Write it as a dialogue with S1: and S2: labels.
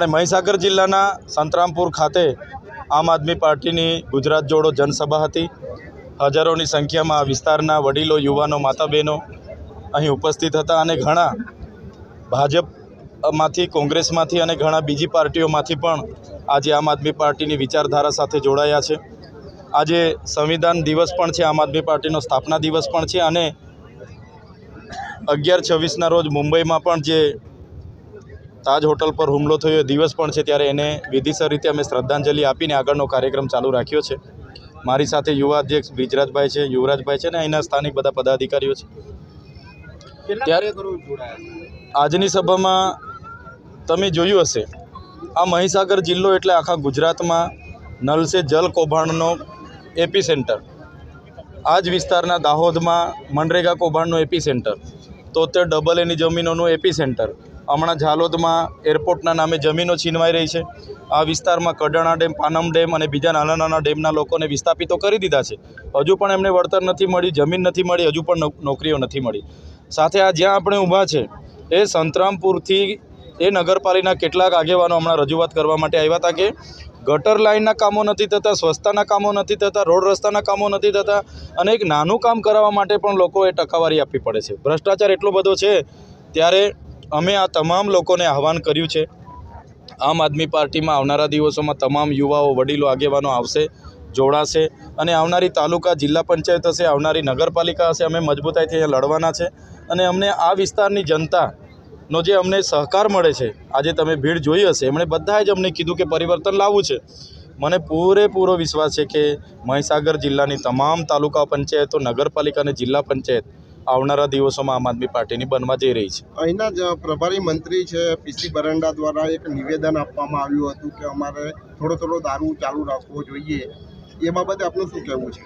S1: આપણે મહીસાગર જિલ્લાના સંતરામપુર ખાતે આમ આદમી પાર્ટીની ગુજરાત જોડો જનસભા હતી. હજારોની સંખ્યામાં વિસ્તારના વડીલો, યુવાનો માતા બહેનો અહીં ઉપસ્થિત હતા અને ઘણા ભાજપમાંથી, કોંગ્રેસમાંથી અને ઘણા બીજી પાર્ટીઓમાંથી પણ આજે આમ આદમી પાર્ટીની વિચારધારા સાથે જોડાયા છે. આજે સંવિધાન દિવસ પણ છે, આમ આદમી પાર્ટીનો સ્થાપના દિવસ પણ છે અને અગિયાર છવ્વીસના રોજ મુંબઈમાં પણ જે તાજ હોટલ પર હુમલો થયો. દિવસ પણ છે ત્યારે એને વિધિસર રીતે અમે શ્રદ્ધાંજલિ આપીને આગળનો કાર્યક્રમ ચાલુ રાખ્યો છે. મારી સાથે યુવા અધ્યક્ષ બ્રિજરાજભાઈ છે યુવરાજભાઈ છે અને અહીંના સ્થાનિક બધા પદાધિકારીઓ છે. ત્યારે આજની સભામાં તમે જોયું હશે આ મહીસાગર જિલ્લો એટલે આખા ગુજરાતમાં નલ સે જલ કૌભાંડનો એપી સેન્ટર આ જ વિસ્તારના દાહોદમાં મનરેગા કૌભાંડનું એપી સેન્ટર તોતેર ડબલ એની જમીનોનું એપી સેન્ટર હમણાં ઝાલોદમાં એરપોર્ટના નામે જમીનો છીનવાઈ રહી છે. આ વિસ્તારમાં કડાણા ડેમ, પાનમ ડેમ અને બીજા નાના નાના ડેમના લોકોને વિસ્થાપિતો કરી દીધા છે. હજુ પણ એમને વળતર નથી મળી, જમીન નથી મળી, હજુ પણ નોકરીઓ નથી મળી. સાથે આ જ્યાં આપણે ઊભા છે, એ સંતરામપુરથી એ નગરપાલિકાના કેટલાક આગેવાનો હમણાં રજૂઆત કરવા માટે આવ્યા હતા કે ગટર લાઇનના કામો નથી થતા, સ્વચ્છતાના કામો નથી થતા, રોડ રસ્તાના કામો નથી થતા અને એક નાનું કામ કરાવવા માટે પણ લોકોએ ટકાવારી આપવી પડે છે. ભ્રષ્ટાચાર એટલો બધો છે, ત્યારે અમે આ તમામ લોકોને આહવાન કર્યું છે. આમ આદમી પાર્ટીમાં આવનારા દિવસોમાં તમામ યુવાઓ, વડીલો, આગેવાનો આવશે, જોડાશે અને આવનારી તાલુકા જિલ્લા પંચાયત હશે, આવનારી નગરપાલિકા હશે, અમે મજબૂતાઈથી અહીંયા લડવાના છે અને અમને આ વિસ્તારની જનતાનો જે અમને સહકાર મળે છે, આજે તમે ભીડ જોઈ હશે, એમણે બધાએ જ અમને કીધું કે પરિવર્તન લાવવું છે. મને પૂરેપૂરો વિશ્વાસ છે કે મહીસાગર જિલ્લાની તમામ તાલુકા પંચાયતો, નગરપાલિકા અને જિલ્લા પંચાયત આવનારા દિવસોમાં આમ આદમી પાર્ટીની બનવા જઈ રહી છે.
S2: અહીંના જ પ્રભારી મંત્રી છે પીસી બરંડા દ્વારા એક નિવેદન આપવામાં આવ્યું હતું કે અમારે થોડો થોડો દારૂ ચાલુ રાખવો જોઈએ. એ બાબતે આપનું શું કહેવું છે?